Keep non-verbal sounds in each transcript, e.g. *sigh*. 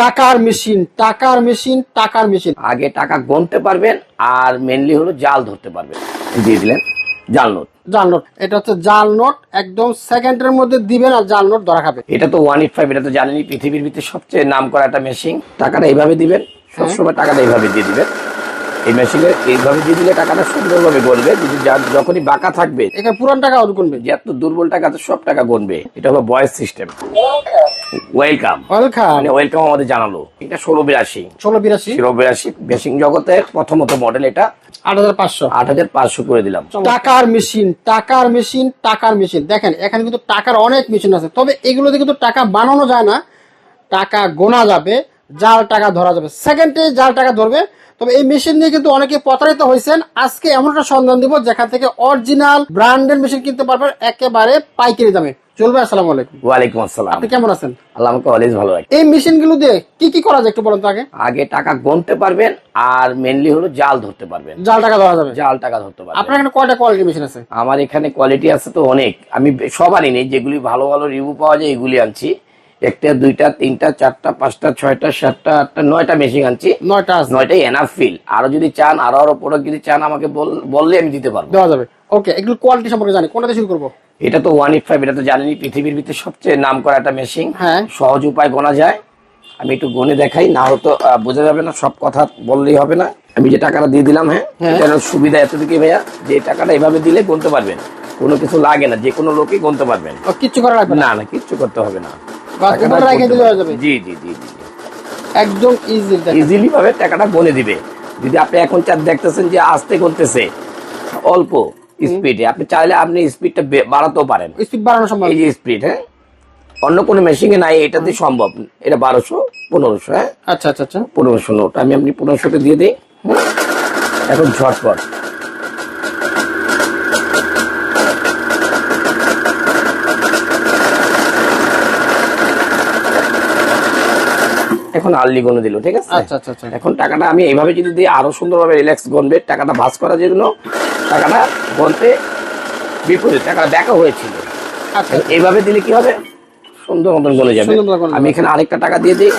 টাকার মেশিন টাকার মেশিন টাকার মেশিন। আগে টাকা গুনতে পারবেন আর মেনলি হলো জাল ধরতে পারবেন। দিয়ে দিলেন জাল নোট। জাল নোট। এটা হচ্ছে জাল নোট একদম সেকেন্ডের মধ্যে দিবেন আর জাল নোট ধরা খাবে। এটা তো ওয়ান এইট ফাইভ এটা তো জানেনি পৃথিবীর ভিতরে সবচেয়ে নাম করা একটা মেশিন টাকাটা এইভাবে দিবেন সবসময় টাকাটা এইভাবে দিয়ে দিবেন। এই মেশিনে এইভাবে দিয়ে দিলে টাকাটা সুন্দরভাবে গণবে যা- যখনই বাঁকা থাকবে এখানে পুরান টাকা গুনবে। যে এত দুর্বল টাকা তো সব টাকা গণবে এটা হলো বয়েস সিস্টেম ওয়েলকাম ওয়েলকাম মানে ওয়েলকাম আমাদের জানালো। এটা ষোলো বিরাশি। ষোলো বিরাশি। ষোলো বিরাশি। বেসিং জগতের প্রথমত মডেল এটা। আট হাজার পাঁচশো। আট হাজার পাঁচশো করে দিলাম। টাকার মেশিন টাকার মেশিন টাকার মেশিন দেখেন এখানে কিন্তু টাকার অনেক মেশিন আছে। তবে এগুলোতে কিন্তু টাকা বানানো যায় না। টাকা গোনা যাবে। জাল টাকা ধরা যাবে। সেকেন্ডে জাল টাকা ধরবে তবে এই মেশিন নিয়ে কিন্তু অনেকে প্রতারিত হয়েছেন। আজকে এমন একটা সন্ধান দিব যেখান থেকে অরিজিনাল ব্র্যান্ডেড মেশিন কিনতে পারবেন একেবারে পাইকারি দামে। চলবে আসসালামু আলাইকুম। ওয়ালাইকুম আসসালাম। আপনি কেমন আছেন? আল্লাহ আমাকে অলওয়েজ ভালো রাখে। এই মেশিনগুলো দিয়ে কি কি করা যায় একটু বলুন তো আগে। আগে টাকা গুনতে পারবেন আর মেনলি হলো জাল ধরতে পারবেন। জাল টাকা ধরা যাবে। জাল টাকা ধরতে পারবেন। আপনার এখানে কয়টা কোয়ালিটি মেশিন আছে? আমার এখানে কোয়ালিটি আছে তো অনেক। আমি সবারই নেই যেগুলি ভালো ভালো রিভিউ পাওয়া যায় এগুলি আনছি। একটা দুইটা তিনটা চারটা পাঁচটা ছয়টা সাতটা আটটা নয়টা মেশিন আনছি। নয়টা নয়টাই এনাফ ফিল আরও যদি চান আরও আরও প্রোডাক্ট যদি চান আমাকে বললে আমি দিতে পারব। দেওয়া যাবে। ওকে এগুলো কোয়ালিটি সম্পর্কে জানি। কোনটা দিয়ে শুরু করব? এটা তো ওয়ান এইট ফাইভ এটা তো জানেনই পৃথিবীর ভিতরে সবচেয়ে নাম করা একটা মেশিন হ্যাঁ। সহজ উপায় গোনা যায়। আমি একটু গনে দেখাই না হতো আহ, বোঝা যাবে না সব কথা বললেই হবে না। আমি যে টাকাটা দিয়ে দিলাম হ্যাঁ হ্যাঁ। এটার সুবিধা এতটুকু ভাইয়া। যে টাকাটা এভাবে দিলে গুনতে পারবেন। কোনো কিছু লাগে না যে কোনো লোকই গুনতে পারবেন। কিচ্ছু করা লাগবে না? না না কিচ্ছু করতে হবে না। জি জি জি একদম ইজি ইজিলি ভাবে টাকাটা গনে দিবে। যদি আপনি এখন চার দেখতেছেন যে আস্তে করতেছে অল্প স্পিডে আপনি চাইলে আপনি স্পিডটা বাড়াতেও পারেন। স্পিড বাড়ানো সম্ভব। এই যে স্পিড হ্যাঁ? অন্য কোনো মেশিনে নাই এটাতে সম্ভব। এটা বারোশো পনেরোশো হ্যাঁ? আচ্ছা আচ্ছা আচ্ছা। পনেরোশো নোট। আমি আপনি পনেরোশোতে দিয়ে দিই। এখন ঝটপট। এখন আর্লি গনে দিল ঠিক আছে? আচ্ছা আচ্ছা আচ্ছা। এখন টাকাটা আমি এইভাবে যদি দিই আরও সুন্দরভাবে রিল্যাক্স গনবে টাকাটা ভাস করার জন্য টাকাটা গনতে বিপরীত টাকাটা দেখা হয়েছিল। আচ্ছা। এইভাবে দিলে কি হবে? সুন্দর মতন গলে যাবে। আমি এখানে আরেকটা টাকা দিয়ে দিই।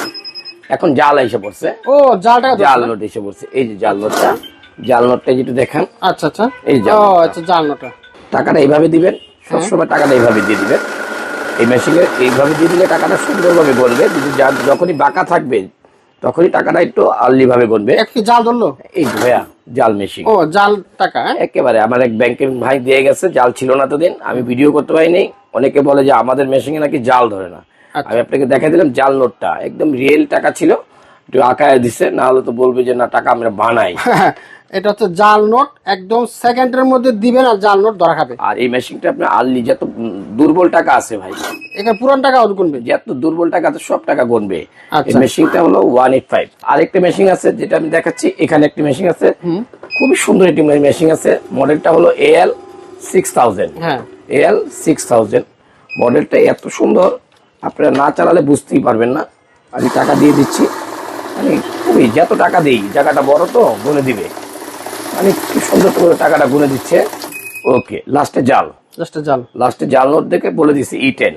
এখন জাল এসে পড়ছে। ও জাল টাকা জাল নোট এসে পড়ছে। এই যে জাল নোটটা জাল নোটটা যেটা দেখেন। আচ্ছা আচ্ছা। এই জাল ও আচ্ছা জাল নোটটা। টাকাটা এইভাবে দিবেন সবসময় টাকাটা এইভাবে দিয়ে দিবেন। এই মেশিনে এইভাবে দিয়ে দিলে টাকাটা সুন্দরভাবে যদি যা- যখনই বাঁকা থাকবে তখনই টাকাটা একটু আর্লি ভাবে গলবে এক জাল ধরলো? এই ভাইয়া জাল মেশিন ও জাল টাকা হ্যাঁ? একেবারে আমার এক ব্যাংকের ভাই দিয়ে গেছে জাল ছিল না তো দিন আমি ভিডিও করতে পারিনি। অনেকে বলে যে আমাদের মেশিনে নাকি জাল ধরে না। আচ্ছা। আমি আপনাকে দেখা দিলাম জাল নোটটা। একদম রিয়েল টাকা ছিল একটু আঁকায় দিছে না হলে তো বলবে যে না টাকা আমরা বানাই। *laughs* এটা হচ্ছে জাল নোট একদম সেকেন্ডের মধ্যে দিবেন আর জাল নোট ধরা খাবে। আর এই মেশিনটা আপনার আর্লি যত দুর্বল টাকা আছে ভাই এখানে পুরান টাকা গুনবে। যত দুর্বল টাকা আছে সব টাকা গনবে। এই আচ্ছা। মেশিনটা হলো ওয়ান এইট ফাইভ। আরেকটা মেশিন আছে যেটা আমি দেখাচ্ছি এখানে একটি মেশিন আছে। খুবই সুন্দর একটি মেশিন আছে মডেলটা হলো এল সিক্স থাউজেন্ড। হ্যাঁ। L six thousand. মডেলটা এত সুন্দর আপনারা না চালালে বুঝতেই পারবেন না। আমি টাকা দিয়ে দিচ্ছি। খুবই যত টাকা দিই জায়গাটা বড় তো গুনে দিবে। মানে কি সুন্দর করে টাকাটা গুনে দিচ্ছে। ওকে লাস্টে জাল। জাস্ট জাল। লাস্টে জাল নোট দেখে বলে দিচ্ছে ই টেন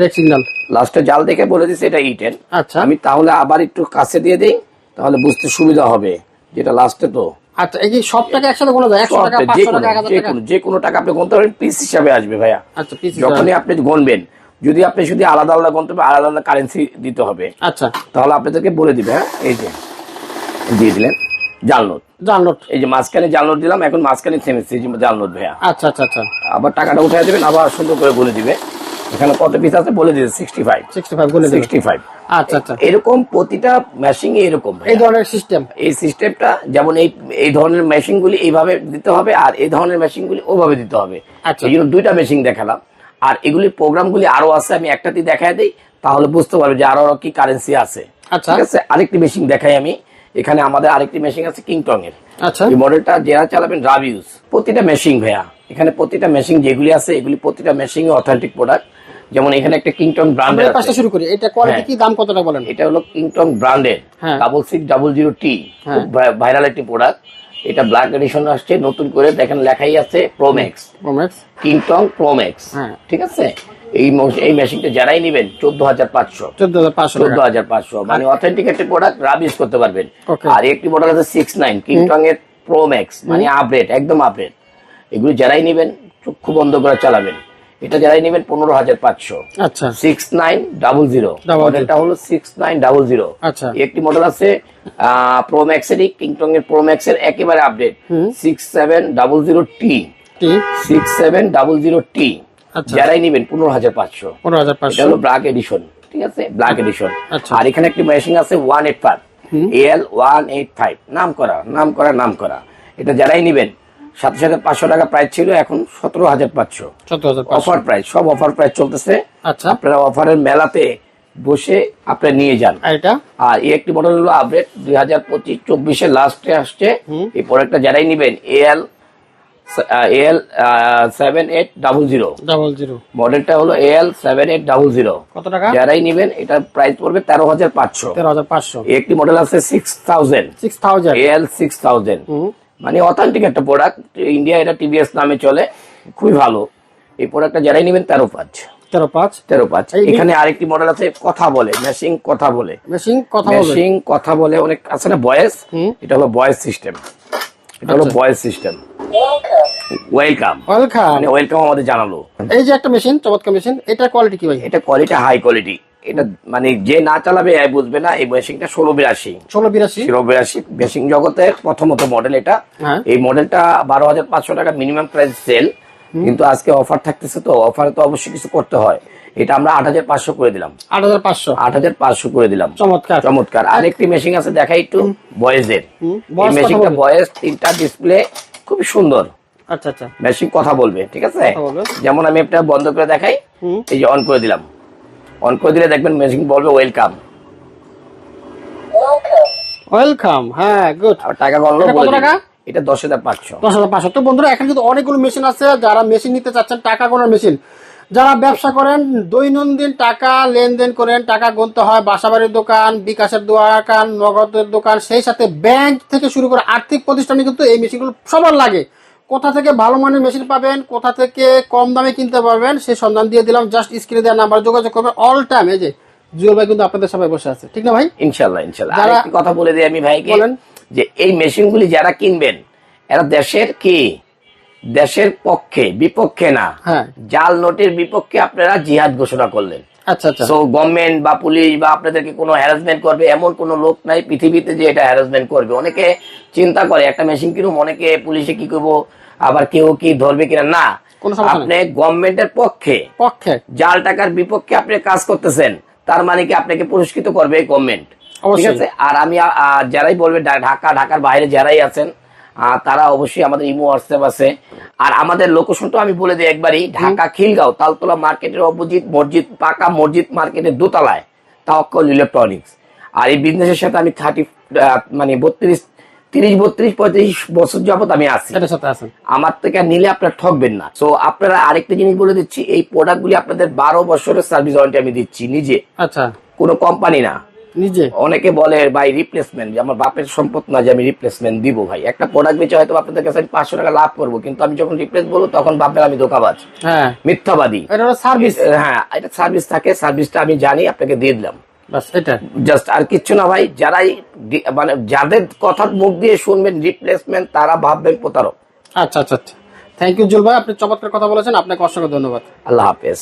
রেড সিগন্যাল লাস্টে জাল দেখে বলে দিচ্ছে এটা ই টেন আচ্ছা। আমি তাহলে আবার একটু কাছে দিয়ে দিই তাহলে বুঝতে সুবিধা হবে যেটা লাস্টে তো। আচ্ছা এই সব টাকা একসাথে গোনা যায় একশো সব টাকা যে টাকা টাকা? কোনো টাকা আপনি গুনতে পিস হিসাবে আসবে ভাইয়া। আচ্ছা পিস যখনই আপনি গণবেন যদি আপনি শুধু আলাদা আলাদা আলাদা আলাদা কারেন্সি দিতে হবে। আচ্ছা। তাহলে আপনাদেরকে বলে দিবে হ্যাঁ? এই যে দিয়ে দিলেন। জাল নোট জাল নোট এই যে মাঝখানে জাল নোট দিলাম এখন মাঝখানে থেমেছে এই যে জাল নোট ভাইয়া। আচ্ছা আচ্ছা আচ্ছা। আবার টাকাটা উঠে দেবেন আবার সুন্দর করে বলে দিবে। এখানে কত পিস আছে? বলে দিবে সিক্সটি ফাইভ সিক্সটি ফাইভ গুনে সিক্সটি ফাইভ আচ্ছা আচ্ছা। এরকম প্রতিটা মেশিন এরকম এই ধরনের সিস্টেম এই সিস্টেমটা যেমন এই এই ধরনের মেশিনগুলি এইভাবে দিতে হবে আর এই ধরনের মেশিনগুলি ওভাবে দিতে হবে। আচ্ছা। এই জন্য দুইটা মেশিন দেখালাম। আর এগুলি প্রোগ্রামগুলি আরও আছে আমি একটাতে দেখাই দিই তাহলে বুঝতে পারবে যে আরও আরও কি কারেন্সি আছে। আচ্ছা। ঠিক আছে? আরেকটি মেশিন দেখাই আমি। এখানে আমাদের আরেকটি মেশিন আছে কিংটং এর। আচ্ছা। এই মডেলটা যারা চালাবেন রাবিউস প্রতিটা মেশিন ভাইয়া এখানে প্রতিটা মেশিন যেগুলি আছে এগুলি প্রতিটা মেশিন অথেন্টিক প্রোডাক্ট যেমন এখানে একটা কিংটং ব্র্যান্ডের পাঁচটা শুরু করি। এটা কোয়ালিটি হ্যাঁ। কি দাম কতটা বলেন? এটা হলো কিংটং ব্র্যান্ডের। Double six double zero T. Viral একটি প্রোডাক্ট এটা ব্ল্যাক এডিশন আসছে নতুন করে দেখেন লেখাই আছে প্রোম্যাক্স প্রোম্যাক্স কিংটং প্রোম্যাক্স হ্যাঁ। ঠিক আছে? এই এই মেশিনটা যারাই নেবেন চোদ্দ হাজার পাঁচশো। চোদ্দ হাজার পাঁচশো মানে অথেন্টিক একটা প্রোডাক্ট রাব ইউজ করতে পারবেন। আর একটি মডেল আছে সিক্স নাইন কিংটং এর প্রো ম্যাক্স মানে আপডেট একদম আপডেট এগুলো যারাই নেবেন চক্ষু বন্ধ করে চালাবেন। এটা যারাই নেবেন পনেরো হাজার পাঁচশো। আচ্ছা। সিক্স নাইন ডাবল জিরো মডেলটা হলো সিক্স নাইন ডাবল জিরো আচ্ছা। একটি মডেল আছে প্রো ম্যাক্স এর কিংটং এর প্রো ম্যাক্স এর একেবারে update six seven double zero T six seven double zero T. যারাই নেবেন পনেরো হাজার পাঁচশো। পনেরো হাজার পাঁচশো। হলো ব্ল্যাক এডিশন ঠিক আছে? ব্ল্যাক এডিশন আচ্ছা। আর এখানে একটি মেশিন আছে one eight five L one eight five নাম করা নাম করা নাম করা এটা যারাই নিবেন সাথে সাথে পাঁচশো টাকা প্রাইস ছিল এখন সতেরো হাজার পাঁচশো। হাজার অফার প্রাইস সব অফার প্রাইস চলতেছে। আচ্ছা। আপনারা অফারের মেলাতে বসে আপনারা নিয়ে যান। আর এটা? আর এই একটি মডেল হলো আপডেট দুই হাজার পঁচিশ চব্বিশে লাস্টে আসছে। এই প্রোডাক্টটা যারাই নিবেন L L seven eight double zero double zero মডেলটা হলো L seven eight double zero কত টাকা? যারাই নিবেন এটার প্রাইস পড়বে তেরো হাজার পাঁচশো। তেরো হাজার পাঁচশো। একটি মডেল আছে six thousand six thousand L six thousand মানে অথেন্টিক একটা প্রোডাক্ট ইন্ডিয়া এটা টিভিএস নামে চলে খুবই ভালো। এই প্রোডাক্টটা যারাই নেবেন তেরো পাঁচ। তেরো পাঁচ। তেরো পাঁচ। এখানে আরেকটি মডেল আছে কথা বলে মেশিং কথা বলে। মেশিন কথা মেশিং কথা বলে অনেক আছে না ভয়েস। এটা হলো ভয়েস সিস্টেম। এটা হলো আচ্ছা। Voice system. ওয়েলকাম ওয়েলকাম মানে ওয়েলকাম আমাদের জানালো। এই যে একটা মেশিন চমৎকার মেশিন এটার কোয়ালিটি কি ভাই? এটা কোয়ালিটি হাই কোয়ালিটি এটা মানে যে না চালাবে এ বুঝবে না এই মেশিনটা ষোলো বিরাশি। ষোলো বিরাশি? ষোলো বিরাশি। মেশিন জগতের প্রথমত মডেল এটা। হ্যাঁ। এই মডেলটা বারো হাজার পাঁচশো টাকা মিনিমাম প্রাইস সেল কিন্তু আজকে অফার থাকতেছে তো অফারে তো অবশ্যই কিছু করতে হয়। এটা আমরা আট হাজার পাঁচশো করে দিলাম। আট হাজার পাঁচশো। আট হাজার পাঁচশো করে দিলাম। চমৎকার। চমৎকার। আরেকটি মেশিন আছে দেখাই একটু বয়েজের এই মেশিনটা। বয়েস তিনটা ডিসপ্লে খুবই সুন্দর। আচ্ছা আচ্ছা। মেশিন কথা বলবে ঠিক আছে? যেমন আমি একটা বন্ধ করে দেখাই এই যে অন করে দিলাম। অন করে দিলে দেখবেন মেশিন বলবে ওয়েলকাম ওয়েলকাম হ্যাঁ গুড টাকা গণনা বলে টাকা? এটা দশ হাজার পাঁচশো। দশ হাজার পাঁচশো। তো বন্ধুরা এখানে কিন্তু অনেকগুলো মেশিন আছে যারা মেশিন নিতে চাচ্ছেন টাকা গোনার মেশিন যারা ব্যবসা করেন দৈনন্দিন টাকা লেনদেন করেন টাকা গুনতে হয় বাসাবাড়ির দোকান বিকাশের দোকান নগদের দোকান সেই সাথে ব্যাংক থেকে শুরু করে আর্থিক প্রতিষ্ঠানে কিন্তু এই মেশিনগুলো সবার লাগে। কোথা থেকে ভালো মানের মেশিন পাবেন কোথা থেকে কম দামে কিনতে পারবেন সেই সন্ধান দিয়ে দিলাম। জাস্ট স্ক্রিনে দেওয়ার নাম্বার যোগাযোগ করবেন। অল টাইম এই যে জুয়েল ভাই কিন্তু আপনাদের সবাই বসে আছে। ঠিক না ভাই? ইনশাল্লাহ ইনশাল্লাহ যারা- কথা বলে দিই আমি ভাইকে বলেন। যে এই মেশিনগুলি যারা কিনবেন এরা দেশের কি? দেশের পক্ষে বিপক্ষে না। হ্যাঁ। জাল নোটের বিপক্ষে আপনারা জিহাদ ঘোষণা করলেন। আচ্ছা আচ্ছা। সো গভর্নমেন্ট বা পুলিশ বা আপনাদেরকে কোনো হ্যারাসমেন্ট করবে এমন কোনো লোক নাই পৃথিবীতে যে এটা হ্যারাসমেন্ট করবে। অনেকে চিন্তা করে একটা মেশিন কিনুম অনেকে পুলিশে কি করব আবার কেউ কি ধরবে কিনা? না। আপনি গভর্নমেন্টের পক্ষে পক্ষে। জাল টাকার বিপক্ষে আপনি কাজ করতেছেন তার মানে কি আপনাকে পুরস্কৃত করবে গভর্নমেন্ট ঠিক। আছে? আর আমি যারাই বলবে ঢাকা ঢাকার বাইরে যারাই আছেন তারা অবশ্যই আমাদের ইমো হোয়াটসঅ্যাপ আছে। আর আমাদের লোকেশনটা আমি বলে দিই একবারই ঢাকা খিলগাঁও তালতলা মার্কেটের অপোজিট মসজিদ পাকা মসজিদ মার্কেটের দোতলায় তাওয়াক্কল ইলেকট্রনিক্স আর এই বিজনেসের সাথে আমি থার্টি মানে বত্রিশ তিরিশ বত্রিশ পঁয়ত্রিশ বছর যাবত আমি আছি। আমার থেকে নিলে আপনারা ঠকবেন না। তো আপনারা আরেকটা জিনিস বলে দিচ্ছি এই প্রোডাক্টগুলি আপনাদের বারো বছরের সার্ভিস ওয়ারেন্টি আমি দিচ্ছি নিজে। আচ্ছা। কোনো কোম্পানি না। নিজে? অনেকে বলে ভাই রিপ্লেসমেন্ট আমার বাপের সম্পদ না যে আমি রিপ্লেসমেন্ট দিব ভাই। একটা প্রোডাক্ট বেচে হয়তো আপনাদের কাছে আমি পাঁচশো টাকা লাভ করব কিন্তু আমি যখন রিপ্লেস বলব তখন ভাববেন আমি ধোকাবাজ হ্যাঁ। মিথ্যাবাদী। সার্ভিস হ্যাঁ এটা সার্ভিস থাকে সার্ভিসটা আমি জানি আপনাকে দিয়ে দিলাম। জাস্ট আর কিচ্ছু না ভাই যারাই মানে যাদের কথা মুখ দিয়ে শুনবেন রিপ্লেসমেন্ট তারা ভাববেন প্রতারক। আচ্ছা আচ্ছা থ্যাংক ইউ জুল ভাই আপনি চমৎকার কথা বলেছেন আপনাকে অসংখ্য ধন্যবাদ। আল্লাহ হাফেজ।